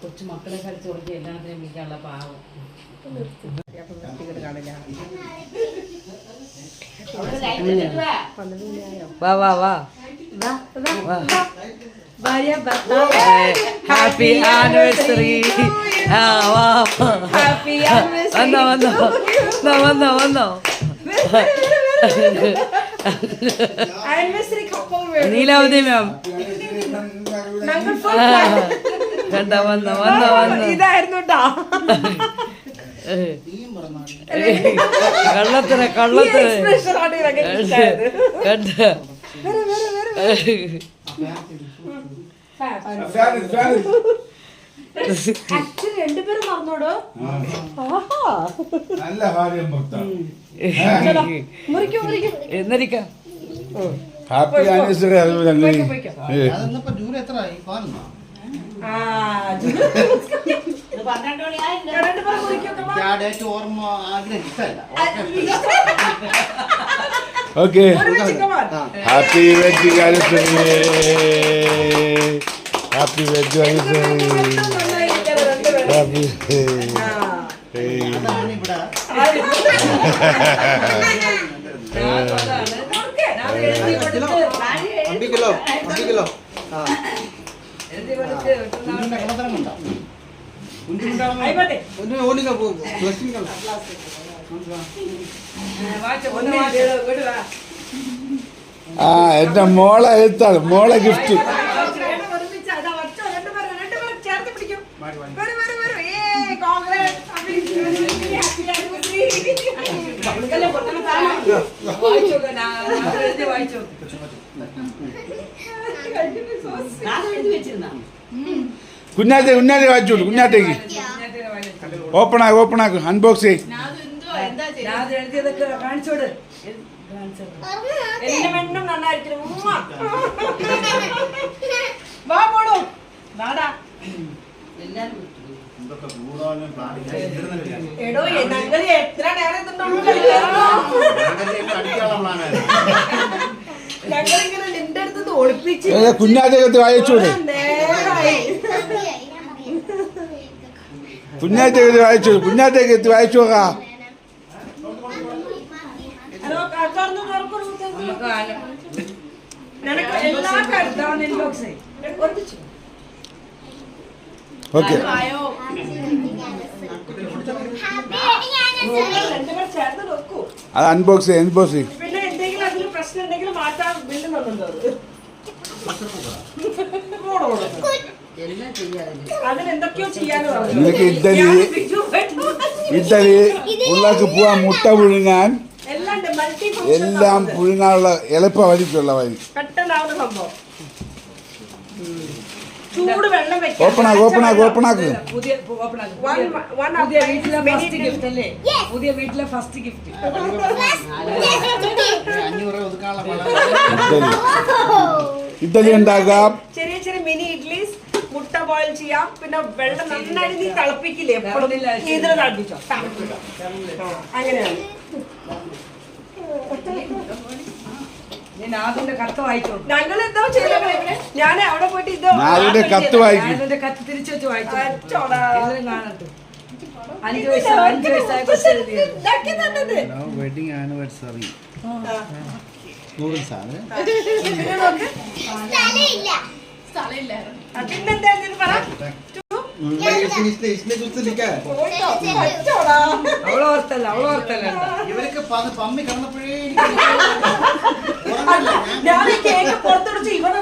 കൊച്ചു മക്കളെ കളിച്ച് കൊടുക്കുക എല്ലാത്തിനും വിളിക്കാനുള്ള പാവം. വാ വാ വാ. ഹാപ്പി ആനിവേഴ്സറി ആ വാ. ഹാപ്പി വന്നോ വന്നോ. വന്നോ വന്നോ വന്നോ. നീലാവതി മാം കണ്ട വന്നോ വന്നോ വന്നോ. ഇതായിരുന്നു കള്ളത്തിന് കള്ളത്തിന്. കണ്ട. രണ്ടുപേരും മറന്നോടോ? നല്ല ഭാര്യ എന്നിരിക്കാം. ഹാപ്പി ആനിവേഴ്സറി അതുപോലെ okay. Happy wedding anniversary. Happy anniversary. Happy. അമ്പിക്കലോ അമ്പിക്കലോ ആ എഴുതി കൊടുത്ത് കുഞ്ഞിന്റെ കളത്തരം ഉണ്ടോ ആയിക്കോട്ടെ. ഒന്ന് ഓടിക്ക ബ്ലസ്സിംഗ് വായിച്ചോ ഒന്ന് വീട് വീട് വാ. ആ എന്റെ മോളെ എഴുത്താണ് മോളെ ഗിഫ്റ്റ് രണ്ടുപേരും ഒരുമിച്ച് അതാ വച്ചോ, രണ്ടുപേരും, രണ്ടുപേരും ചേർത്ത് പിടിക്കും. കുഞ്ഞാറ്റേ കുഞ്ഞാറ്റേ വായിച്ചു കുഞ്ഞാത്തേക്ക് ഓപ്പൺ ആക്ക് ഓപ്പൺ ആക്ക് അൺബോക്സ് ചെയ് ഞാൻ അത് എഴുതിയതൊക്കെ കാണിച്ചോട്. വാ പോടോ വാടാ എടോ ഞങ്ങൾ എത്ര ഞങ്ങളിങ്ങനെ നിന്റെ അടുത്ത് ഒളിപ്പിച്ച് ഏ, കുഞ്ഞാറ്റേക്കത്ത് വായിച്ചു കൊടു നേരായി. കുഞ്ഞാറ്റേക്കത്ത് വായിച്ചു കൊടു കുഞ്ഞാറ്റേക്കത്ത് വായിച്ചു നോക്കാം നിനക്ക് എല്ലാ കാര്യത്തിലും ഇൻബോക്സ് ഒന്നിച്ചു. ഓക്കെ അത് അൺബോക്സ് ചെയ്യ അൺബോക്സ് ചെയ്യും. നിനക്ക് ഇഡലി ഇഡലി പിള്ളേർക്ക് പോവാൻ മുട്ട പുഴുങ്ങാൻ എല്ലാം പുഴുങ്ങാനുള്ള എളുപ്പ വഴിക്കുള്ള വഴി. പെട്ടെന്നാവുന്ന സംഭവം. ചൂട് വെള്ളം വെക്കാം. ഓപ്പൺ ആക്ക് ഓപ്പൺ ആക്ക് ഓപ്പൺ ആക്ക്. പുതിയ ഓപ്പൺ ആക്ക്. പുതിയ വീട്ടിലെ ഫസ്റ്റ് ഗിഫ്റ്റ് അല്ലേ? പുതിയ വീട്ടിലെ ഫസ്റ്റ് ഗിഫ്റ്റ് ഇഡ്ഡലി. ഇഡ്ഡലി ഉണ്ടാക്കാം. ചെറിയ ചെറിയ മിനി ഇഡ്ലീസ് മുട്ട ബോയിൽ ചെയ്യാം. പിന്നെ വെള്ളം നന്നായി നീ തിളപ്പിക്കില്ലേ? എപ്പോഴും ഇല്ല. തിളപ്പിച്ചോ അങ്ങനെയാണ്. ഞാൻ അവിടെ പോയിട്ട് ഇത് നാലിന്റെ കത്ത് വായിക്കും ഞാനിന്റെ കത്ത് തിരിച്ചു വെച്ച് വായിച്ചു അച്ചോടാ. എല്ലാവരും കാണട്ടെ അഞ്ചു വയസ്സ് അഞ്ചു വയസ്സായ കൊച്ചു എഴുതിയത് ഇതാക്കി തന്നത്. വെഡിങ് ആനിവേഴ്സറി പിന്നെന്താ പറ ഇവരൊക്കെ പമ്മി കിടന്നപ്പോഴേ എനിക്ക് ഞാൻ ഈ കേക്ക് പുറത്തുടിച്ച് ഇവനെ